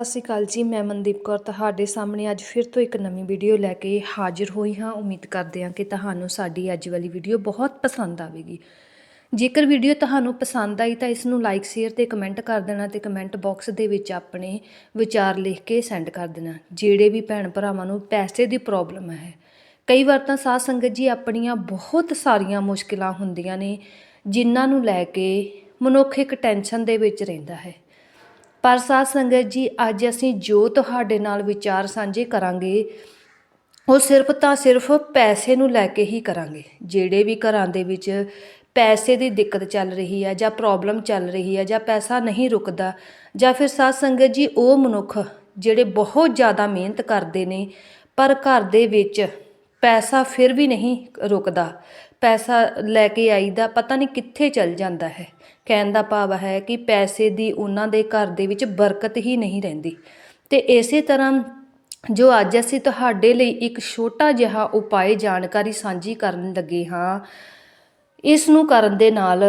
ਸਤਿ ਸ਼੍ਰੀ ਅਕਾਲ ਜੀ, ਮੈਂ ਮਨਦੀਪ ਕੌਰ ਤੁਹਾਡੇ ਸਾਹਮਣੇ ਅੱਜ ਫਿਰ ਤੋਂ ਇੱਕ ਨਵੀਂ ਵੀਡੀਓ ਲੈ ਕੇ ਹਾਜ਼ਰ ਹੋਈ ਹਾਂ। ਉਮੀਦ ਕਰਦੇ ਹਾਂ ਕਿ ਤੁਹਾਨੂੰ ਸਾਡੀ ਅੱਜ ਵਾਲੀ ਵੀਡੀਓ ਬਹੁਤ ਪਸੰਦ ਆਵੇਗੀ। ਜੇਕਰ ਵੀਡੀਓ ਤੁਹਾਨੂੰ ਪਸੰਦ ਆਈ ਤਾਂ ਇਸ ਨੂੰ ਲਾਈਕ, ਸ਼ੇਅਰ ਤੇ ਕਮੈਂਟ ਕਰ ਦੇਣਾ ਤੇ ਕਮੈਂਟ ਬਾਕਸ ਦੇ ਵਿੱਚ ਆਪਣੇ ਵਿਚਾਰ ਲਿਖ ਕੇ ਸੈਂਡ ਕਰ ਦੇਣਾ, ਜਿਹੜੇ ਵੀ ਭੈਣ ਭਰਾਵਾਂ ਨੂੰ ਪੈਸੇ ਦੀ ਪ੍ਰੋਬਲਮ ਹੈ। ਕਈ ਵਾਰ ਤਾਂ ਸਾਧ ਸੰਗਤ ਜੀ ਆਪਣੀਆਂ ਬਹੁਤ ਸਾਰੀਆਂ ਮੁਸ਼ਕਿਲਾਂ ਹੁੰਦੀਆਂ ਨੇ, ਜਿਨ੍ਹਾਂ ਨੂੰ ਲੈ ਕੇ ਮਨੁੱਖ ਇੱਕ ਟੈਨਸ਼ਨ ਦੇ ਵਿੱਚ ਰਹਿੰਦਾ ਹੈ। ਪਰ ਸਾਧ ਸੰਗਤ ਜੀ, ਅੱਜ ਅਸੀਂ ਜੋ ਤੁਹਾਡੇ ਨਾਲ ਵਿਚਾਰ ਸਾਂਝੇ ਕਰਾਂਗੇ, ਉਹ ਸਿਰਫ ਤਾਂ ਸਿਰਫ ਪੈਸੇ ਨੂੰ ਲੈ ਕੇ ਹੀ ਕਰਾਂਗੇ। ਜਿਹੜੇ ਵੀ ਘਰਾਂ ਦੇ ਵਿੱਚ ਪੈਸੇ ਦੀ ਦਿੱਕਤ ਚੱਲ ਰਹੀ ਹੈ ਜਾਂ ਪ੍ਰੋਬਲਮ ਚੱਲ ਰਹੀ ਹੈ ਜਾਂ ਪੈਸਾ ਨਹੀਂ ਰੁਕਦਾ ਜਾਂ ਫਿਰ ਸਾਧ ਸੰਗਤ ਜੀ, ਉਹ ਮਨੁੱਖ ਜਿਹੜੇ ਬਹੁਤ ਜ਼ਿਆਦਾ ਮਿਹਨਤ ਕਰਦੇ ਨੇ, ਪਰ ਘਰ ਦੇ ਵਿੱਚ ਪੈਸਾ ਫਿਰ ਵੀ ਨਹੀਂ ਰੁਕਦਾ। ਪੈਸਾ ਲੈ ਕੇ ਆਈਦਾ, ਪਤਾ ਨਹੀਂ ਕਿੱਥੇ ਚਲ ਜਾਂਦਾ ਹੈ। ਕਹਿਣ ਦਾ ਭਾਵ ਹੈ ਕਿ ਪੈਸੇ ਦੀ ਉਹਨਾਂ ਦੇ ਘਰ ਦੇ ਵਿੱਚ ਬਰਕਤ ਹੀ ਨਹੀਂ ਰਹਿੰਦੀ। ਤੇ ਇਸੇ ਤਰ੍ਹਾਂ ਜੋ ਅੱਜ ਅਸੀਂ ਤੁਹਾਡੇ ਲਈ ਇੱਕ ਛੋਟਾ ਜਿਹਾ ਉਪਾਅ, ਜਾਣਕਾਰੀ ਸਾਂਝੀ ਕਰਨ ਲੱਗੇ ਹਾਂ, ਇਸ ਨੂੰ ਕਰਨ ਦੇ ਨਾਲ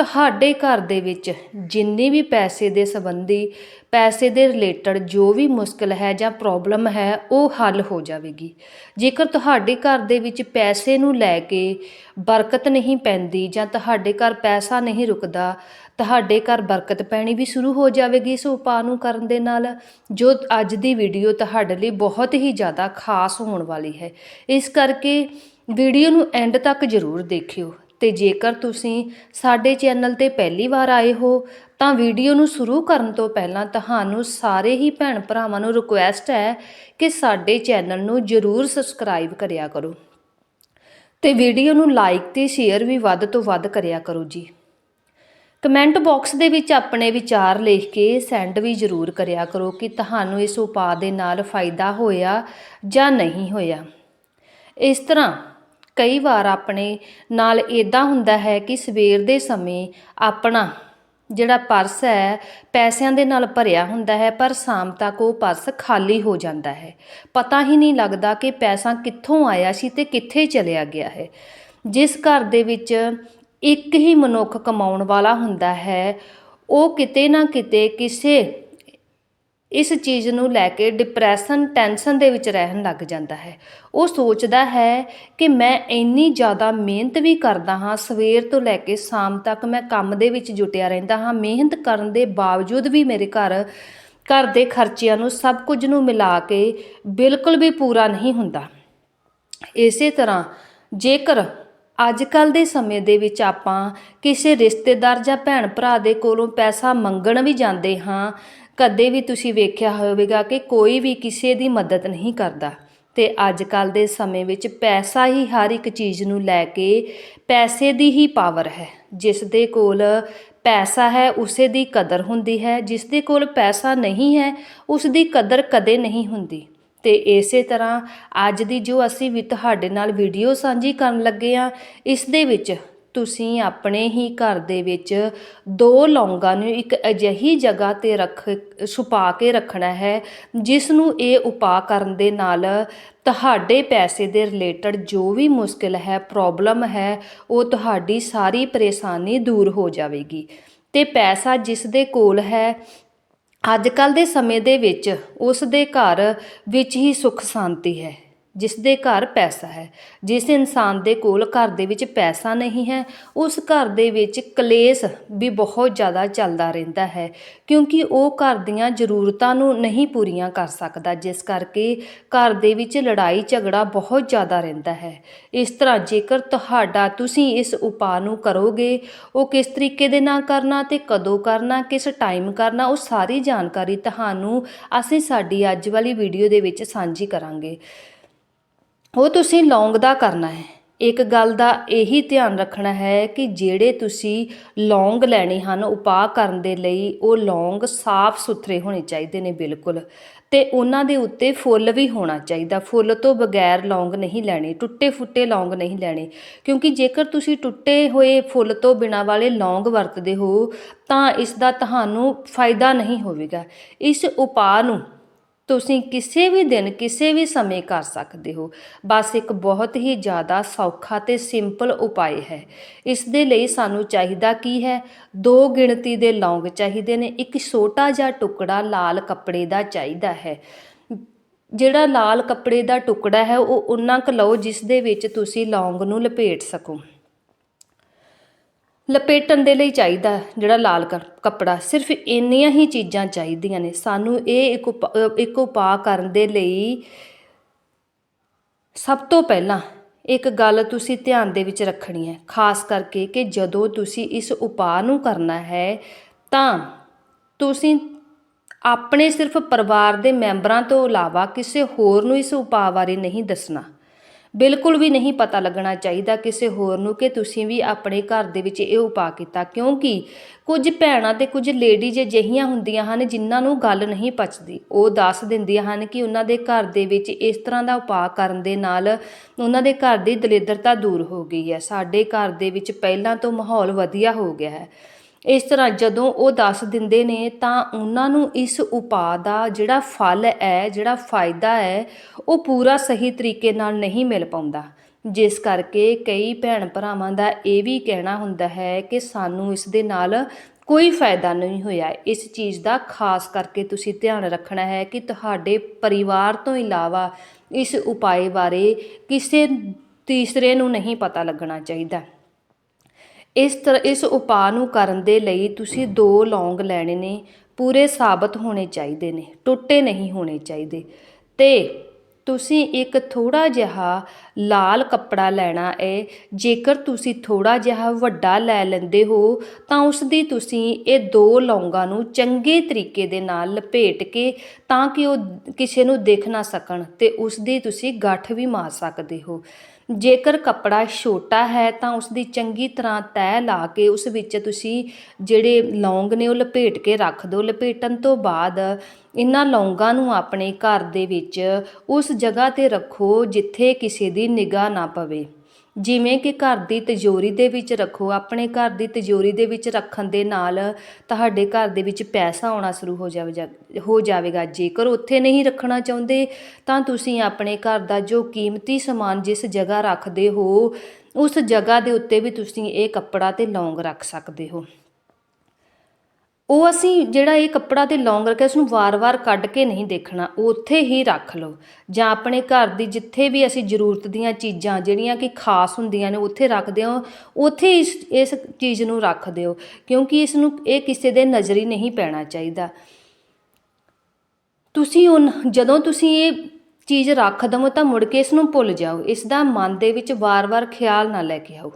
ਤੁਹਾਡੇ ਘਰ ਦੇ ਵਿੱਚ ਜਿੰਨੇ ਵੀ ਪੈਸੇ ਦੇ ਸੰਬੰਧੀ, ਪੈਸੇ ਦੇ ਰਿਲੇਟਡ ਜੋ ਵੀ ਮੁਸ਼ਕਲ ਹੈ ਜਾਂ ਪ੍ਰੋਬਲਮ ਹੈ, ਉਹ ਹੱਲ ਹੋ ਜਾਵੇਗੀ। ਜੇਕਰ ਤੁਹਾਡੇ ਘਰ ਦੇ ਵਿੱਚ ਪੈਸੇ ਨੂੰ ਲੈ ਕੇ ਬਰਕਤ ਨਹੀਂ ਪੈਂਦੀ ਜਾਂ ਤੁਹਾਡੇ ਘਰ ਪੈਸਾ ਨਹੀਂ ਰੁਕਦਾ, ਤੁਹਾਡੇ ਘਰ ਬਰਕਤ ਪੈਣੀ ਵੀ ਸ਼ੁਰੂ ਹੋ ਜਾਵੇਗੀ ਇਸ ਉਪਾਅ ਨੂੰ ਕਰਨ ਦੇ ਨਾਲ, ਜੋ ਅੱਜ ਦੀ ਵੀਡੀਓ ਤੁਹਾਡੇ ਲਈ ਬਹੁਤ ਹੀ ਜ਼ਿਆਦਾ ਖਾਸ ਹੋਣ ਵਾਲੀ ਹੈ। ਇਸ ਕਰਕੇ ਵੀਡੀਓ ਨੂੰ ਐਂਡ ਤੱਕ ਜ਼ਰੂਰ ਦੇਖਿਓ। ਤੇ ਜੇਕਰ ਤੁਸੀਂ ਸਾਡੇ ਚੈਨਲ ਤੇ ਪਹਿਲੀ ਵਾਰ ਆਏ ਹੋ, ਤਾਂ ਵੀਡੀਓ ਨੂੰ ਸ਼ੁਰੂ ਕਰਨ ਤੋਂ ਪਹਿਲਾਂ ਤੁਹਾਨੂੰ ਸਾਰੇ ਹੀ ਭੈਣ ਭਰਾਵਾਂ ਨੂੰ ਰਿਕੁਐਸਟ ਹੈ ਕਿ ਸਾਡੇ ਚੈਨਲ ਨੂੰ ਜ਼ਰੂਰ ਸਬਸਕ੍ਰਾਈਬ ਕਰਿਆ ਕਰੋ। ਤੇ ਵੀਡੀਓ ਨੂੰ ਲਾਈਕ ਤੇ ਸ਼ੇਅਰ ਵੀ ਵੱਧ ਤੋਂ ਵੱਧ ਕਰਿਆ ਕਰੋ ਜੀ। ਕਮੈਂਟ ਬਾਕਸ ਦੇ ਵਿੱਚ ਆਪਣੇ ਵਿਚਾਰ ਲਿਖ ਕੇ ਸੈਂਡ ਵੀ ਜ਼ਰੂਰ ਕਰਿਆ ਕਰੋ ਕਿ ਤੁਹਾਨੂੰ ਇਸ ਉਪਾਅ ਦੇ ਨਾਲ ਫਾਇਦਾ ਹੋਇਆ ਜਾਂ ਨਹੀਂ ਹੋਇਆ। ਇਸ ਤਰ੍ਹਾਂ ਕਈ ਵਾਰ ਆਪਣੇ ਨਾਲ ਇਦਾਂ ਹੁੰਦਾ ਹੈ ਕਿ ਸਵੇਰ ਦੇ ਸਮੇਂ ਆਪਣਾ ਜਿਹੜਾ ਪਰਸ ਹੈ, ਪੈਸਿਆਂ ਦੇ ਨਾਲ ਭਰਿਆ ਹੁੰਦਾ ਹੈ, ਪਰ ਸ਼ਾਮ ਤੱਕ ਉਹ ਪਰਸ ਖਾਲੀ ਹੋ ਜਾਂਦਾ ਹੈ। ਪਤਾ ਹੀ ਨਹੀਂ ਲੱਗਦਾ ਕਿ ਪੈਸਾ ਕਿੱਥੋਂ ਆਇਆ ਸੀ ਤੇ ਕਿੱਥੇ ਚਲਿਆ ਗਿਆ ਹੈ। ਜਿਸ ਘਰ ਦੇ ਵਿੱਚ ਇੱਕ ਹੀ ਮਨੁੱਖ ਕਮਾਉਣ ਵਾਲਾ ਹੁੰਦਾ ਹੈ, ਉਹ ਕਿਤੇ ਨਾ ਕਿਤੇ ਕਿਸੇ ਇਸ ਚੀਜ਼ ਨੂੰ ਲੈ ਕੇ ਡਿਪਰੈਸ਼ਨ ਟੈਨਸ਼ਨ ਦੇ ਵਿੱਚ ਰਹਿਣ ਲੱਗ ਜਾਂਦਾ ਹੈ। ਉਹ ਸੋਚਦਾ ਹੈ ਕਿ ਮੈਂ ਇੰਨੀ ਜ਼ਿਆਦਾ ਮਿਹਨਤ ਵੀ ਕਰਦਾ ਹਾਂ, ਸਵੇਰ ਤੋਂ ਲੈ ਕੇ ਸ਼ਾਮ ਤੱਕ ਮੈਂ ਕੰਮ ਦੇ ਵਿੱਚ ਜੁਟਿਆ ਰਹਿੰਦਾ ਹਾਂ। ਮਿਹਨਤ ਕਰਨ ਦੇ ਬਾਵਜੂਦ ਵੀ ਮੇਰੇ ਘਰ ਘਰ ਦੇ ਖਰਚਿਆਂ ਨੂੰ ਸਭ ਕੁਝ ਨੂੰ ਮਿਲਾ ਕੇ ਬਿਲਕੁਲ ਵੀ ਪੂਰਾ ਨਹੀਂ ਹੁੰਦਾ। ਇਸੇ ਤਰ੍ਹਾਂ ਜੇਕਰ ਅੱਜ ਕੱਲ ਦੇ ਸਮੇਂ ਦੇ ਵਿੱਚ ਆਪਾਂ ਕਿਸੇ ਰਿਸ਼ਤੇਦਾਰ ਜਾਂ ਭੈਣ ਭਰਾ ਦੇ ਕੋਲੋਂ ਪੈਸਾ ਮੰਗਣ ਵੀ ਜਾਂਦੇ ਹਾਂ ਕਦੇ ਵੀ ਤੁਸੀਂ ਵੇਖਿਆ ਹੋਵੇਗਾ ਕਿ ਕੋਈ ਵੀ ਕਿਸੇ ਦੀ ਮਦਦ ਨਹੀਂ ਕਰਦਾ। ਤੇ ਅੱਜ ਕੱਲ ਦੇ ਸਮੇਂ ਵਿੱਚ ਪੈਸਾ ਹੀ ਹਰ ਇੱਕ ਚੀਜ਼ ਨੂੰ ਲੈ ਕੇ ਪੈਸੇ ਦੀ ਹੀ ਪਾਵਰ ਹੈ। ਜਿਸ ਦੇ ਕੋਲ ਪੈਸਾ ਹੈ, ਉਸੇ ਦੀ ਕਦਰ ਹੁੰਦੀ ਹੈ। ਜਿਸ ਦੇ ਕੋਲ ਪੈਸਾ ਨਹੀਂ ਹੈ ਉਸ ਦੀ ਕਦਰ ਕਦੇ ਨਹੀਂ ਹੁੰਦੀ। ਤੇ ਇਸੇ ਤਰ੍ਹਾਂ ਅੱਜ ਦੀ ਜੋ ਅਸੀਂ ਵੀ ਤੁਹਾਡੇ ਨਾਲ ਵੀਡੀਓ ਸਾਂਝੀ ਕਰਨ ਲੱਗੇ ਆ ਇਸ ਦੇ ਵਿੱਚ ਤੁਸੀਂ ਆਪਣੇ ਹੀ ਘਰ ਦੇ ਵਿੱਚ ਦੋ ਲੌਂਗਾਂ ਨੂੰ ਇੱਕ ਅਜਿਹੀ ਜਗ੍ਹਾ ਤੇ ਰੱਖ, ਛੁਪਾ ਕੇ ਰੱਖਣਾ ਹੈ, ਜਿਸ ਨੂੰ ਇਹ ਉਪਾਅ ਕਰਨ ਦੇ ਨਾਲ ਤੁਹਾਡੇ ਪੈਸੇ ਦੇ ਰਿਲੇਟਡ ਜੋ ਵੀ ਮੁਸ਼ਕਿਲ ਹੈ ਪ੍ਰੋਬਲਮ ਹੈ, ਉਹ ਤੁਹਾਡੀ ਸਾਰੀ ਪਰੇਸ਼ਾਨੀ ਦੂਰ ਹੋ ਜਾਵੇਗੀ। ਤੇ ਪੈਸਾ ਜਿਸ ਦੇ ਕੋਲ ਹੈ, ਅੱਜ ਕੱਲ ਦੇ ਸਮੇਂ ਦੇ ਵਿੱਚ ਉਸ ਦੇ ਘਰ ਵਿੱਚ ਹੀ ਸੁੱਖ ਸ਼ਾਂਤੀ ਹੈ। ਜਿਸ ਦੇ ਘਰ ਪੈਸਾ ਹੈ। ਜਿਸ ਇਨਸਾਨ ਦੇ ਕੋਲ ਘਰ ਦੇ ਵਿੱਚ ਪੈਸਾ ਨਹੀਂ ਹੈ, ਉਸ ਘਰ ਦੇ ਵਿੱਚ ਕਲੇਸ਼ ਵੀ ਬਹੁਤ ਜ਼ਿਆਦਾ ਚੱਲਦਾ ਰਹਿੰਦਾ ਹੈ, ਕਿਉਂਕਿ ਉਹ ਘਰ ਦੀਆਂ ਜ਼ਰੂਰਤਾਂ ਨੂੰ ਨਹੀਂ ਪੂਰੀਆਂ ਕਰ ਸਕਦਾ, ਜਿਸ ਕਰਕੇ ਘਰ ਦੇ ਵਿੱਚ ਲੜਾਈ ਝਗੜਾ ਬਹੁਤ ਜ਼ਿਆਦਾ ਰਹਿੰਦਾ ਹੈ। ਇਸ ਤਰ੍ਹਾਂ ਜੇਕਰ ਤੁਹਾਡਾ ਤੁਸੀਂ ਇਸ ਉਪਾਅ ਨੂੰ ਕਰੋਗੇ, ਉਹ ਕਿਸ ਤਰੀਕੇ ਦੇ ਨਾਲ ਕਰਨਾ ਤੇ ਕਦੋਂ ਕਰਨਾ, ਕਿਸ ਟਾਈਮ ਕਰਨਾ, ਉਹ ਸਾਰੀ ਜਾਣਕਾਰੀ ਤੁਹਾਨੂੰ ਅਸੀਂ ਸਾਡੀ ਅੱਜ ਵਾਲੀ ਵੀਡੀਓ ਦੇ ਵਿੱਚ ਸਾਂਝੀ ਕਰਾਂਗੇ। ਉਹ ਤੁਸੀਂ ਲੌਂਗ ਦਾ ਕਰਨਾ ਹੈ। ਇੱਕ ਗੱਲ ਦਾ ਇਹੀ ਧਿਆਨ ਰੱਖਣਾ ਹੈ ਕਿ ਜਿਹੜੇ ਤੁਸੀਂ ਲੌਂਗ ਲੈਣੇ ਹਨ ਉਪਾਅ ਕਰਨ ਦੇ ਲਈ, ਉਹ ਲੌਂਗ ਸਾਫ਼ ਸੁਥਰੇ ਹੋਣੇ ਚਾਹੀਦੇ ਨੇ ਬਿਲਕੁਲ। ਤੇ ਉਹਨਾਂ ਦੇ ਉੱਤੇ ਫੁੱਲ ਵੀ ਹੋਣਾ ਚਾਹੀਦਾ। ਫੁੱਲ ਤੋਂ ਬਗੈਰ ਲੌਂਗ ਨਹੀਂ ਲੈਣੇ ਟੁੱਟੇ ਫੁੱਟੇ ਲੌਂਗ ਨਹੀਂ ਲੈਣੇ। ਕਿਉਂਕਿ ਜੇਕਰ ਤੁਸੀਂ ਟੁੱਟੇ ਹੋਏ ਫੁੱਲ ਤੋਂ ਬਿਨਾਂ ਵਾਲੇ ਲੌਂਗ ਵਰਤਦੇ ਹੋ, ਤਾਂ ਇਸ ਦਾ ਤੁਹਾਨੂੰ ਫਾਇਦਾ ਨਹੀਂ ਹੋਵੇਗਾ। ਇਸ ਉਪਾਅ ਨੂੰ ਤੁਸੀਂ ਕਿਸੇ ਵੀ ਦਿਨ, ਕਿਸੇ ਵੀ ਸਮੇਂ ਕਰ ਸਕਦੇ ਹੋ। ਬਸ ਇੱਕ ਬਹੁਤ ਹੀ ਜ਼ਿਆਦਾ ਸੌਖਾ ਤੇ ਸਿੰਪਲ ਉਪਾਅ ਹੈ। ਇਸ ਦੇ ਲਈ ਸਾਨੂੰ ਚਾਹੀਦਾ ਕੀ ਹੈ? ਦੋ ਗਿਣਤੀ ਦੇ ਲੌਂਗ ਚਾਹੀਦੇ ਨੇ, ਇੱਕ ਛੋਟਾ ਜਿਹਾ ਟੁਕੜਾ ਲਾਲ ਕੱਪੜੇ ਦਾ ਚਾਹੀਦਾ ਹੈ। ਜਿਹੜਾ ਲਾਲ ਕੱਪੜੇ ਦਾ ਟੁਕੜਾ ਹੈ, ਉਹ ਉਨਾ ਕੁ ਲਓ ਜਿਸ ਦੇ ਵਿੱਚ ਤੁਸੀਂ ਲੌਂਗ ਨੂੰ ਲਪੇਟ ਸਕੋ। ਲਪੇਟਣ ਦੇ ਲਈ ਚਾਹੀਦਾ ਜਿਹੜਾ ਲਾਲ ਕੱਪੜਾ। ਸਿਰਫ ਇੰਨੀਆਂ ਹੀ ਚੀਜ਼ਾਂ ਚਾਹੀਦੀਆਂ ਨੇ। ਸਾਨੂੰ ਇਹ ਇੱਕ ਉਪਾ- ਇੱਕ ਉਪਾਅ ਕਰਨ ਦੇ ਲਈ ਸਭ ਤੋਂ ਪਹਿਲਾਂ ਇੱਕ ਗੱਲ ਤੁਸੀਂ ਧਿਆਨ ਦੇ ਵਿੱਚ ਰੱਖਣੀ ਹੈ, ਖਾਸ ਕਰਕੇ ਕਿ ਜਦੋਂ ਤੁਸੀਂ ਇਸ ਉਪਾਅ ਨੂੰ ਕਰਨਾ ਹੈ, ਤਾਂ ਤੁਸੀਂ ਆਪਣੇ ਸਿਰਫ ਪਰਿਵਾਰ ਦੇ ਮੈਂਬਰਾਂ ਤੋਂ ਇਲਾਵਾ ਕਿਸੇ ਹੋਰ ਨੂੰ ਇਸ ਉਪਾਅ ਬਾਰੇ ਨਹੀਂ ਦੱਸਣਾ। ਬਿਲਕੁਲ ਵੀ ਨਹੀਂ ਪਤਾ ਲੱਗਣਾ ਚਾਹੀਦਾ ਕਿਸੇ ਹੋਰ ਨੂੰ ਕਿ ਤੁਸੀਂ ਵੀ ਆਪਣੇ ਘਰ ਦੇ ਵਿੱਚ ਇਹ ਉਪਾਅ ਕੀਤਾ। ਕਿਉਂਕਿ ਕੁਝ ਭੈਣਾਂ ਤੇ ਕੁਝ ਲੇਡੀਜ਼ ਅਜਿਹੀਆਂ ਹੁੰਦੀਆਂ ਹਨ ਜਿਨ੍ਹਾਂ ਨੂੰ ਗੱਲ ਨਹੀਂ ਪਚਦੀ। ਉਹ ਦੱਸ ਦਿੰਦੀਆਂ ਹਨ ਕਿ ਉਹਨਾਂ ਦੇ ਘਰ ਦੇ ਵਿੱਚ ਇਸ ਤਰ੍ਹਾਂ ਦਾ ਉਪਾਅ ਕਰਨ ਦੇ ਨਾਲ ਉਹਨਾਂ ਦੇ ਘਰ ਦੀ ਦਲਿੱਦਰਤਾ ਦੂਰ ਹੋ ਗਈ ਹੈ। ਸਾਡੇ ਘਰ ਦੇ ਵਿੱਚ ਪਹਿਲਾਂ ਤੋਂ ਮਾਹੌਲ ਵਧੀਆ ਹੋ ਗਿਆ ਹੈ। ਇਸ ਤਰ੍ਹਾਂ ਜਦੋਂ ਉਹ ਦੱਸ ਦਿੰਦੇ ਨੇ, ਤਾਂ ਉਹਨਾਂ ਨੂੰ ਇਸ ਉਪਾਅ ਦਾ ਜਿਹੜਾ ਫਲ ਹੈ, ਜਿਹੜਾ ਫਾਇਦਾ ਹੈ, ਉਹ ਪੂਰਾ ਸਹੀ ਤਰੀਕੇ ਨਾਲ ਨਹੀਂ ਮਿਲ ਪਾਉਂਦਾ। ਜਿਸ ਕਰਕੇ ਕਈ ਭੈਣ ਭਰਾਵਾਂ ਦਾ ਇਹ ਵੀ ਕਹਿਣਾ ਹੁੰਦਾ ਹੈ ਕਿ ਸਾਨੂੰ ਇਸ ਦੇ ਨਾਲ ਕੋਈ ਫਾਇਦਾ ਨਹੀਂ ਹੋਇਆ। ਇਸ ਚੀਜ਼ ਦਾ ਖਾਸ ਕਰਕੇ ਤੁਸੀਂ ਧਿਆਨ ਰੱਖਣਾ ਹੈ ਕਿ ਤੁਹਾਡੇ ਪਰਿਵਾਰ ਤੋਂ ਇਲਾਵਾ ਇਸ ਉਪਾਅ ਬਾਰੇ ਕਿਸੇ ਤੀਸਰੇ ਨੂੰ ਨਹੀਂ ਪਤਾ ਲੱਗਣਾ ਚਾਹੀਦਾ। ਇਸ ਤਰ੍ਹਾਂ ਇਸ ਉਪਾਅ ਨੂੰ ਕਰਨ ਦੇ ਲਈ ਤੁਸੀਂ ਦੋ ਲੌਂਗ ਲੈਣੇ ਨੇ, ਪੂਰੇ ਸਾਬਤ ਹੋਣੇ ਚਾਹੀਦੇ ਨੇ, ਟੁੱਟੇ ਨਹੀਂ ਹੋਣੇ ਚਾਹੀਦੇ। ਅਤੇ ਤੁਸੀਂ ਇੱਕ ਥੋੜ੍ਹਾ ਜਿਹਾ ਲਾਲ ਕੱਪੜਾ ਲੈਣਾ ਹੈ ਜੇਕਰ ਤੁਸੀਂ ਥੋੜ੍ਹਾ ਜਿਹਾ ਵੱਡਾ ਲੈ ਲੈਂਦੇ ਹੋ, ਤਾਂ ਉਸ ਦੀ ਤੁਸੀਂ ਇਹ ਦੋ ਲੌਂਗਾਂ ਨੂੰ ਚੰਗੇ ਤਰੀਕੇ ਦੇ ਨਾਲ ਲਪੇਟ ਕੇ ਤਾਂ ਕਿ ਉਹ ਕਿਸੇ ਨੂੰ ਦੇਖ ਨਾ ਸਕਣ ਤੇ ਉਸ ਦੀ ਤੁਸੀਂ ਗੱਠ ਵੀ ਮਾਰ ਸਕਦੇ ਹੋ। ਜੇਕਰ ਕੱਪੜਾ ਛੋਟਾ ਹੈ ਤਾਂ ਉਸ ਦੀ ਚੰਗੀ ਤਰ੍ਹਾਂ ਤੈਅ ਲਾ ਕੇ ਉਸ ਵਿੱਚ ਤੁਸੀਂ ਜਿਹੜੇ ਲੌਂਗ ਨੇ ਉਹ ਲਪੇਟ ਕੇ ਰੱਖ ਦਿਓ। ਲਪੇਟਣ ਤੋਂ ਬਾਅਦ ਇਹਨਾਂ ਲੌਂਗਾਂ ਨੂੰ ਆਪਣੇ ਘਰ ਦੇ ਵਿੱਚ ਉਸ ਜਗ੍ਹਾ ਤੇ ਰੱਖੋ ਜਿੱਥੇ ਕਿਸੇ ਦੀ ਨਿਗਾਹ ਨਾ ਪਵੇ। ਜਿਵੇਂ ਕਿ ਘਰ ਦੀ ਤਿਜੋਰੀ ਦੇ ਵਿੱਚ ਰੱਖੋ, ਆਪਣੇ ਘਰ ਦੀ ਤਿਜੋਰੀ ਦੇ ਵਿੱਚ ਰੱਖਣ ਦੇ ਨਾਲ ਤੁਹਾਡੇ ਘਰ ਦੇ ਵਿੱਚ ਪੈਸਾ ਆਉਣਾ ਸ਼ੁਰੂ ਹੋ ਜਾਵੇਗਾ ਹੋ ਜਾਵੇਗਾ। ਜੇਕਰ ਉੱਥੇ ਨਹੀਂ ਰੱਖਣਾ ਚਾਹੁੰਦੇ, ਤਾਂ ਤੁਸੀਂ ਆਪਣੇ ਘਰ ਦਾ ਜੋ ਕੀਮਤੀ ਸਮਾਨ ਜਿਸ ਜਗ੍ਹਾ ਰੱਖਦੇ ਹੋ, ਉਸ ਜਗ੍ਹਾ ਦੇ ਉੱਤੇ ਵੀ ਤੁਸੀਂ ਇਹ ਕੱਪੜਾ ਤੇ ਲੌਂਗ ਰੱਖ ਸਕਦੇ ਹੋ। ਉਹ ਅਸੀਂ ਜਿਹੜਾ ਇਹ ਕੱਪੜਾ ਤੇ ਲੌਂਗ ਰੱਖਿਆ ਉਸ ਨੂੰ ਵਾਰ-ਵਾਰ ਕੱਢ ਕੇ ਨਹੀਂ ਦੇਖਣਾ, ਉੱਥੇ ਹੀ ਰੱਖ ਲਓ। ਜਾਂ ਆਪਣੇ ਘਰ ਦੀ ਜਿੱਥੇ ਵੀ ਅਸੀਂ ਜ਼ਰੂਰਤ ਦੀਆਂ ਚੀਜ਼ਾਂ, ਜਿਹੜੀਆਂ ਕਿ ਖਾਸ ਹੁੰਦੀਆਂ ਨੇ, ਉੱਥੇ ਰੱਖਦੇ ਹਾਂ ਉੱਥੇ ਇਸ ਇਸ ਚੀਜ਼ ਨੂੰ ਰੱਖ ਦਿਓ, ਕਿਉਂਕਿ ਇਸ ਨੂੰ ਇਹ ਕਿਸੇ ਦੇ ਨਜ਼ਰੀ ਨਹੀਂ ਪੈਣਾ ਚਾਹੀਦਾ। ਤੁਸੀਂ ਉਨ ਜਦੋਂ ਤੁਸੀਂ ਇਹ ਚੀਜ਼ ਰੱਖ ਦਵੋ, ਤਾਂ ਮੁੜ ਕੇ ਇਸ ਨੂੰ ਭੁੱਲ ਜਾਓ। ਇਸ ਦਾ ਮਨ ਦੇ ਵਿੱਚ ਵਾਰ-ਵਾਰ ਖਿਆਲ ਨਾ ਲੈ ਕੇ ਆਓ।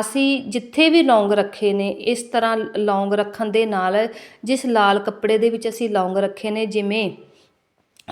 ਅਸੀਂ ਜਿੱਥੇ ਵੀ ਲੌਂਗ ਰੱਖੇ ਨੇ, ਇਸ ਤਰ੍ਹਾਂ ਲੌਂਗ ਰੱਖਣ ਦੇ ਨਾਲ ਜਿਸ ਲਾਲ ਕੱਪੜੇ ਦੇ ਵਿੱਚ ਅਸੀਂ ਲੌਂਗ ਰੱਖੇ ਨੇ, ਜਿਵੇਂ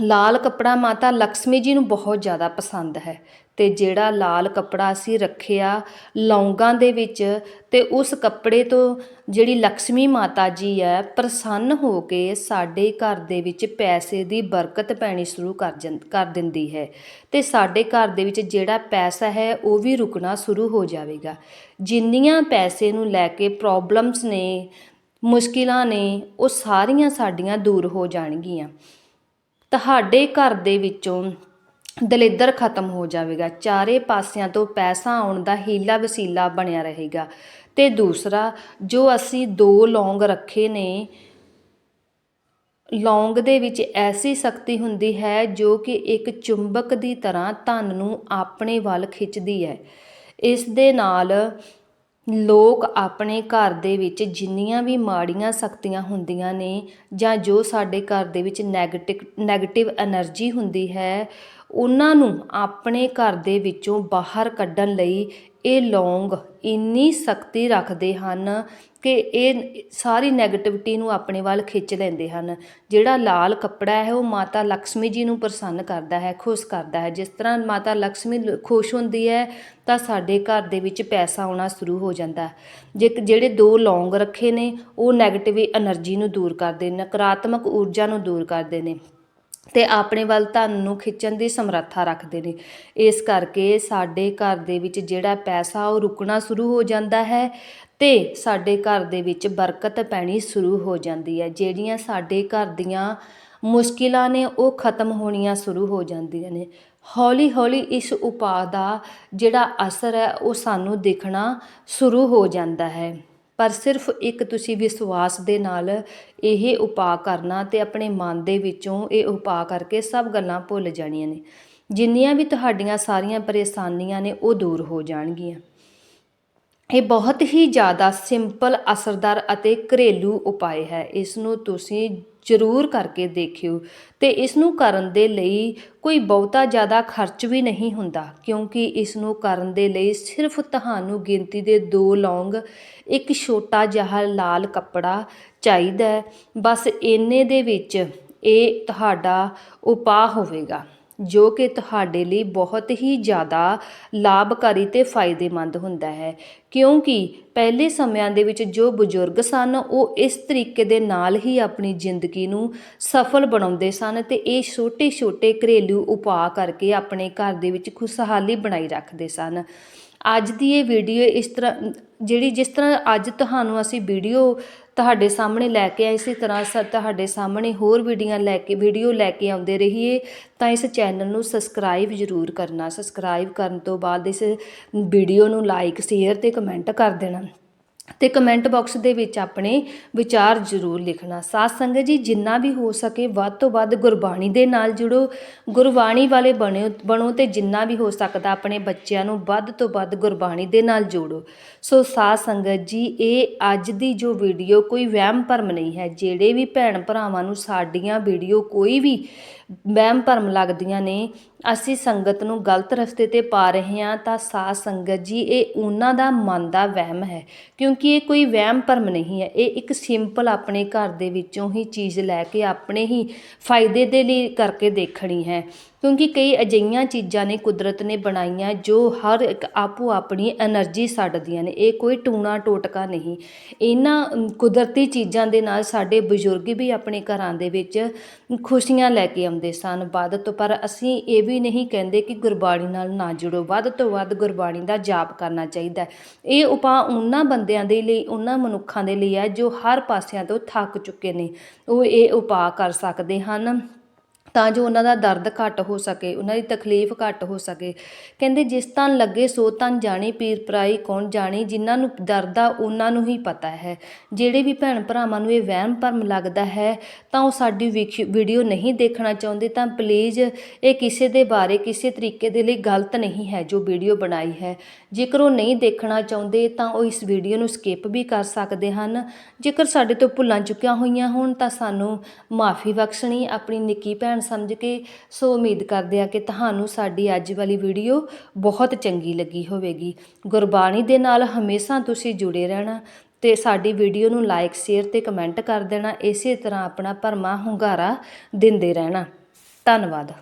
ਲਾਲ ਕੱਪੜਾ ਮਾਤਾ ਲక్ష్ਮੀ ਜੀ ਨੂੰ ਬਹੁਤ ਜ਼ਿਆਦਾ ਪਸੰਦ ਹੈ। ਅਤੇ ਜਿਹੜਾ ਲਾਲ ਕੱਪੜਾ ਅਸੀਂ ਰੱਖਿਆ ਲੌਂਗਾਂ ਦੇ ਵਿੱਚ ਅਤੇ ਉਸ ਕੱਪੜੇ ਤੋਂ ਜਿਹੜੀ ਲਕਸ਼ਮੀ ਮਾਤਾ ਜੀ ਹੈ, ਪ੍ਰਸੰਨ ਹੋ ਕੇ ਸਾਡੇ ਘਰ ਦੇ ਵਿੱਚ ਪੈਸੇ ਦੀ ਬਰਕਤ ਪੈਣੀ ਸ਼ੁਰੂ ਕਰ ਜਨ ਕਰ ਦਿੰਦੀ ਹੈ। ਅਤੇ ਸਾਡੇ ਘਰ ਦੇ ਵਿੱਚ ਜਿਹੜਾ ਪੈਸਾ ਹੈ, ਉਹ ਵੀ ਰੁਕਣਾ ਸ਼ੁਰੂ ਹੋ ਜਾਵੇਗਾ। ਜਿੰਨੀਆਂ ਪੈਸੇ ਨੂੰ ਲੈ ਕੇ ਪ੍ਰੋਬਲਮਸ ਨੇ, ਮੁਸ਼ਕਿਲਾਂ ਨੇ, ਉਹ ਸਾਰੀਆਂ ਸਾਡੀਆਂ ਦੂਰ ਹੋ ਜਾਣਗੀਆਂ। ਤੁਹਾਡੇ ਘਰ ਦੇ ਵਿੱਚੋਂ ਦਲਿੱਦਰ ਖਤਮ ਹੋ ਜਾਵੇਗਾ। ਚਾਰੇ ਪਾਸਿਆਂ ਤੋਂ ਪੈਸਾ ਆਉਣ ਦਾ ਹੀਲਾ ਵਸੀਲਾ ਬਣਿਆ ਰਹੇਗਾ। ਤੇ ਦੂਸਰਾ, ਜੋ ਅਸੀਂ ਦੋ ਲੌਂਗ ਰੱਖੇ ਨੇ, ਲੌਂਗ ਦੇ ਵਿੱਚ ਐਸੀ ਸ਼ਕਤੀ ਹੁੰਦੀ ਹੈ ਜੋ ਕਿ ਇੱਕ ਚੁੰਬਕ ਦੀ ਤਰ੍ਹਾਂ ਧਨ ਨੂੰ ਆਪਣੇ ਵੱਲ ਖਿੱਚਦੀ ਹੈ। ਇਸ ਦੇ ਨਾਲ ਲੋਕ ਆਪਣੇ ਘਰ ਦੇ ਵਿੱਚ ਜਿੰਨੀਆਂ ਵੀ ਮਾੜੀਆਂ ਸ਼ਕਤੀਆਂ ਹੁੰਦੀਆਂ ਨੇ ਜਾਂ ਜੋ ਸਾਡੇ ਘਰ ਦੇ ਵਿੱਚ ਨੈਗੇਟਿਕ ਨੈਗੇਟਿਵ ਐਨਰਜੀ ਹੁੰਦੀ ਹੈ, ਉਹਨਾਂ ਨੂੰ ਆਪਣੇ ਘਰ ਦੇ ਵਿੱਚੋਂ ਬਾਹਰ ਕੱਢਣ ਲਈ ਇਹ ਲੌਂਗ ਇੰਨੀ ਸ਼ਕਤੀ ਰੱਖਦੇ ਹਨ ਕਿ ਇਹ ਸਾਰੀ ਨੈਗੇਟਿਵਿਟੀ ਨੂੰ ਆਪਣੇ ਵੱਲ ਖਿੱਚ ਲੈਂਦੇ ਹਨ। ਜਿਹੜਾ ਲਾਲ ਕੱਪੜਾ ਹੈ, ਉਹ ਮਾਤਾ ਲక్ష్ਮੀ ਜੀ ਨੂੰ ਪ੍ਰਸੰਨ ਕਰਦਾ ਹੈ, ਖੁਸ਼ ਕਰਦਾ ਹੈ। ਜਿਸ ਤਰ੍ਹਾਂ ਮਾਤਾ ਲక్ష్ਮੀ ਖੁਸ਼ ਹੁੰਦੀ ਹੈ, ਤਾਂ ਸਾਡੇ ਘਰ ਦੇ ਵਿੱਚ ਪੈਸਾ ਆਉਣਾ ਸ਼ੁਰੂ ਹੋ ਜਾਂਦਾ ਜੇ ਜਿਹੜੇ ਦੋ ਲੌਂਗ ਰੱਖੇ ਨੇ, ਉਹ ਨੈਗੇਟਿਵ એનર્ਜੀ ਨੂੰ ਦੂਰ ਕਰਦੇ ਨਕਾਰਾਤਮਕ ਊਰਜਾ ਨੂੰ ਦੂਰ ਕਰਦੇ ਨੇ। ਤੇ ਆਪਣੇ ਵੱਲ ਧਨ ਨੂੰ ਖਿੱਚਣ ਦੀ ਸਮਰੱਥਾ ਰੱਖਦੇ ਨੇ। ਇਸ ਕਰਕੇ ਸਾਡੇ ਘਰ ਦੇ ਵਿੱਚ ਜਿਹੜਾ ਪੈਸਾ ਉਹ ਰੁਕਣਾ ਸ਼ੁਰੂ ਹੋ ਜਾਂਦਾ ਹੈ ਤੇ ਸਾਡੇ ਘਰ ਦੇ ਵਿੱਚ ਬਰਕਤ ਪੈਣੀ ਸ਼ੁਰੂ ਹੋ ਜਾਂਦੀ ਹੈ। ਜਿਹੜੀਆਂ ਸਾਡੇ ਘਰ ਦੀਆਂ ਮੁਸ਼ਕਿਲਾਂ ਨੇ ਉਹ ਖਤਮ ਹੋਣੀਆਂ ਸ਼ੁਰੂ ਹੋ ਜਾਂਦੀਆਂ ਨੇ। ਹੌਲੀ ਹੌਲੀ ਇਸ ਉਪਾਅ ਦਾ ਜਿਹੜਾ ਅਸਰ ਹੈ ਉਹ ਸਾਨੂੰ ਦਿਖਣਾ ਸ਼ੁਰੂ ਹੋ ਜਾਂਦਾ ਹੈ। ਪਰ ਸਿਰਫ ਇੱਕ ਤੁਸੀਂ ਵਿਸ਼ਵਾਸ ਦੇ ਨਾਲ ਇਹ ਉਪਾਅ ਕਰਨਾ ਤੇ ਆਪਣੇ ਮਨ ਦੇ ਵਿੱਚੋਂ ਇਹ ਉਪਾਅ ਕਰਕੇ ਸਭ ਗੱਲਾਂ ਭੁੱਲ ਜਾਣੀਆਂ ਨੇ। ਜਿੰਨੀਆਂ ਵੀ ਤੁਹਾਡੀਆਂ ਸਾਰੀਆਂ ਪਰੇਸ਼ਾਨੀਆਂ ਨੇ ਉਹ ਦੂਰ ਹੋ ਜਾਣਗੀਆਂ। ਇਹ ਬਹੁਤ ਹੀ ਜ਼ਿਆਦਾ ਸਿੰਪਲ, ਅਸਰਦਾਰ ਅਤੇ ਘਰੇਲੂ ਉਪਾਅ ਹੈ। ਇਸ ਨੂੰ ਤੁਸੀਂ ਜ਼ਰੂਰ ਕਰਕੇ ਦੇਖਿਓ ਤੇ ਇਸ ਨੂੰ ਕਰਨ ਦੇ ਲਈ ਕੋਈ ਬਹੁਤਾ ਜ਼ਿਆਦਾ ਖਰਚ ਵੀ ਨਹੀਂ ਹੁੰਦਾ, ਕਿਉਂਕਿ ਇਸ ਨੂੰ ਕਰਨ ਦੇ ਲਈ ਸਿਰਫ ਤੁਹਾਨੂੰ ਗਿਣਤੀ ਦੇ ਦੋ ਲੌਂਗ, ਇੱਕ ਛੋਟਾ ਜਿਹਾ ਲਾਲ ਕੱਪੜਾ ਚਾਹੀਦਾ ਬਸ ਇੰਨੇ ਦੇ ਵਿੱਚ ਇਹ ਤੁਹਾਡਾ ਉਪਾਅ ਹੋਵੇਗਾ। ਜੋ ਕਿ ਤੁਹਾਡੇ ਲਈ ਬਹੁਤ ਹੀ ਜ਼ਿਆਦਾ ਲਾਭਕਾਰੀ ਤੇ ਫਾਇਦੇਮੰਦ ਹੁੰਦਾ ਹੈ। ਕਿਉਂਕਿ ਪਹਿਲੇ ਸਮਿਆਂ ਦੇ ਵਿੱਚ ਜੋ ਬਜ਼ੁਰਗ ਸਨ, ਉਹ ਇਸ ਤਰੀਕੇ ਦੇ ਨਾਲ ਹੀ ਆਪਣੀ ਜ਼ਿੰਦਗੀ ਨੂੰ ਸਫਲ ਬਣਾਉਂਦੇ ਸਨ ਤੇ ਇਹ ਛੋਟੇ-ਛੋਟੇ ਘਰੇਲੂ ਉਪਾਅ ਕਰਕੇ ਆਪਣੇ ਘਰ ਦੇ ਵਿੱਚ ਖੁਸ਼ਹਾਲੀ ਬਣਾਈ ਰੱਖਦੇ ਸਨ। ਅੱਜ ਦੀ ਇਹ ਵੀਡੀਓ ਇਸ ਤਰ੍ਹਾਂ ਜਿਹੜੀ ਜਿਸ ਤਰ੍ਹਾਂ ਅੱਜ ਤੁਹਾਨੂੰ ਅਸੀਂ ਵੀਡੀਓ ਤੁਹਾਡੇ ਸਾਹਮਣੇ ਲੈ ਕੇ ਆਏ, ਇਸੇ ਤਰ੍ਹਾਂ ਸ, ਤੁਹਾਡੇ ਸਾਹਮਣੇ ਹੋਰ ਵੀਡੀਓ ਲੈ ਕੇ, ਵੀਡੀਓ ਲੈ ਕੇ ਆਉਂਦੇ ਰਹੀਏ, ਤਾਂ ਇਸ ਚੈਨਲ ਨੂੰ ਸਬਸਕ੍ਰਾਈਬ ਜ਼ਰੂਰ ਕਰਨਾ। ਸਬਸਕ੍ਰਾਈਬ ਕਰਨ ਤੋਂ ਬਾਅਦ ਇਸ ਵੀਡੀਓ ਨੂੰ ਲਾਈਕ ਸ਼ੇਅਰ ਤੇ ਕਮੈਂਟ ਕਰ ਦੇਣਾ। ਤੇ ਕਮੈਂਟ ਬਾਕਸ ਦੇ ਵਿੱਚ ਆਪਣੇ ਵਿਚਾਰ ਜ਼ਰੂਰ ਲਿਖਣਾ। ਸਾਧ ਸੰਗਤ ਜੀ, ਜਿੰਨਾ ਵੀ ਹੋ ਸਕੇ ਵੱਧ ਤੋਂ ਵੱਧ ਗੁਰਬਾਣੀ ਦੇ ਨਾਲ ਜੁੜੋ। ਗੁਰਬਾਣੀ ਵਾਲੇ ਬਣਿਓ, ਬਣੋ ਤੇ ਜਿੰਨਾ ਵੀ ਹੋ ਸਕਦਾ ਆਪਣੇ ਬੱਚਿਆਂ ਨੂੰ ਵੱਧ ਤੋਂ ਵੱਧ ਗੁਰਬਾਣੀ ਦੇ ਨਾਲ ਜੋੜੋ। ਸੋ ਸਾਧ ਸੰਗਤ ਜੀ, ਇਹ ਅੱਜ ਦੀ ਜੋ ਵੀਡੀਓ ਕੋਈ ਵਹਿਮ ਭਰਮ ਨਹੀਂ ਹੈ। ਜਿਹੜੇ ਵੀ ਭੈਣ ਭਰਾਵਾਂ ਨੂੰ ਸਾਡੀਆਂ ਵੀਡੀਓ ਕੋਈ ਵੀ ਵਹਿਮ ਭਰਮ ਲੱਗਦੀਆਂ ਨੇ, ਅਸੀਂ ਸੰਗਤ ਨੂੰ ਗਲਤ ਰਸਤੇ ਤੇ ਪਾ ਰਹੇ ਹਾਂ ਤਾਂ ਸਾਧ ਸੰਗਤ ਜੀ, ਇਹ ਉਹਨਾਂ ਦਾ ਮਨ ਦਾ ਵਹਿਮ ਹੈ। ਕਿਉਂ ਕਿਉਂਕਿ ਇਹ ਕੋਈ ਵਹਿਮ ਭਰਮ ਨਹੀਂ ਹੈ। ਇਹ ਇੱਕ ਸਿੰਪਲ ਆਪਣੇ ਘਰ ਦੇ ਵਿੱਚੋਂ ਹੀ ਚੀਜ਼ ਲੈ ਕੇ ਆਪਣੇ ਹੀ ਫਾਇਦੇ ਦੇ ਲਈ ਕਰਕੇ ਦੇਖਣੀ ਹੈ। ਕਿਉਂਕਿ ਕਈ ਅਜਿਹੀਆਂ ਚੀਜ਼ਾਂ ਨੇ ਕੁਦਰਤ ਨੇ ਬਣਾਈਆਂ ਜੋ ਹਰ ਇੱਕ ਆਪੋ ਆਪਣੀ ਐਨਰਜੀ ਛੱਡਦੀਆਂ ਨੇ। ਇਹ ਕੋਈ ਟੂਣਾ ਟੋਟਕਾ ਨਹੀਂ। ਇਹਨਾਂ ਕੁਦਰਤੀ ਚੀਜ਼ਾਂ ਦੇ ਨਾਲ ਸਾਡੇ ਬਜ਼ੁਰਗ ਵੀ ਆਪਣੇ ਘਰਾਂ ਦੇ ਵਿੱਚ ਖੁਸ਼ੀਆਂ ਲੈ ਕੇ ਆਉਂਦੇ ਸਨ। ਵੱਧ ਤੋਂ, ਪਰ ਅਸੀਂ ਇਹ ਵੀ ਨਹੀਂ ਕਹਿੰਦੇ ਕਿ ਗੁਰਬਾਣੀ ਨਾਲ ਨਾ ਜੁੜੋ। ਵੱਧ ਤੋਂ ਵੱਧ ਗੁਰਬਾਣੀ ਦਾ ਜਾਪ ਕਰਨਾ ਚਾਹੀਦਾ ਇਹ ਉਪਾਅ ਉਹਨਾਂ ਬੰਦਿਆਂ ਦੇ ਲਈ, ਉਹਨਾਂ ਮਨੁੱਖਾਂ ਦੇ ਲਈ ਹੈ ਜੋ ਹਰ ਪਾਸਿਆਂ ਤੋਂ ਥੱਕ ਚੁੱਕੇ ਨੇ। ਉਹ ਇਹ ਉਪਾਅ ਕਰ ਸਕਦੇ ਹਨ। ਤਾਂ ਜੋ ਉਹਨਾਂ ਦਾ ਦਰਦ ਘੱਟ ਹੋ ਸਕੇ, ਉਹਨਾਂ ਦੀ ਤਕਲੀਫ ਘੱਟ ਹੋ ਸਕੇ। ਕਹਿੰਦੇ, ਜਿਸ ਤਨ ਲੱਗੇ, ਸੋ ਤਨ ਜਾਣੀ, ਪੀਰ ਪਰਾਈ ਕੌਣ ਜਾਣੀ, ਜਿਨ੍ਹਾਂ ਨੂੰ ਦਰਦ ਆ ਉਹਨਾਂ ਨੂੰ ਹੀ ਪਤਾ ਹੈ। ਜਿਹੜੇ ਵੀ ਭੈਣ ਭਰਾਵਾਂ ਨੂੰ ਇਹ ਵਹਿਮ ਭਰਮ ਲੱਗਦਾ ਹੈ, ਤਾਂ ਉਹ ਸਾਡੀ ਵੀਖ- ਵੀਡੀਓ ਨਹੀਂ ਦੇਖਣਾ ਚਾਹੁੰਦੇ, ਤਾਂ ਪਲੀਜ਼ ਇਹ ਕਿਸੇ ਦੇ ਬਾਰੇ, ਕਿਸੇ ਤਰੀਕੇ ਦੇ ਲਈ ਗਲਤ ਨਹੀਂ ਹੈ ਜੋ ਵੀਡੀਓ ਬਣਾਈ ਹੈ। ਜੇਕਰ ਉਹ ਨਹੀਂ ਦੇਖਣਾ ਚਾਹੁੰਦੇ, ਤਾਂ ਉਹ ਇਸ ਵੀਡੀਓ ਨੂੰ ਸਕਿਪ ਵੀ ਕਰ ਸਕਦੇ ਹਨ। ਜੇਕਰ ਸਾਡੇ ਤੋਂ ਭੁੱਲਾਂ ਚੁੱਕੀਆਂ ਹੋਈਆਂ ਹੋਣ, ਤਾਂ ਸਾਨੂੰ ਮਾਫੀ ਬਖਸ਼ਣੀ, ਆਪਣੀ ਨਿੱਕੀ ਭੈਣ ਸਮਝ ਕੇ ਸੋ ਉਮੀਦ ਕਰਦੇ ਆ ਕਿ ਤੁਹਾਨੂੰ ਸਾਡੀ ਅੱਜ ਵਾਲੀ ਵੀਡੀਓ ਬਹੁਤ ਚੰਗੀ ਲੱਗੀ ਹੋਵੇਗੀ। ਗੁਰਬਾਣੀ ਦੇ ਨਾਲ ਹਮੇਸ਼ਾ ਤੁਸੀਂ ਜੁੜੇ ਰਹਿਣਾ ਤੇ ਸਾਡੀ ਵੀਡੀਓ ਨੂੰ ਲਾਈਕ ਸ਼ੇਅਰ ਤੇ ਕਮੈਂਟ ਕਰ ਦੇਣਾ। ਇਸੇ ਤਰ੍ਹਾਂ ਆਪਣਾ ਭਰਮਾ ਹੁੰਗਾਰਾ ਦਿੰਦੇ ਰਹਿਣਾ। ਧੰਨਵਾਦ।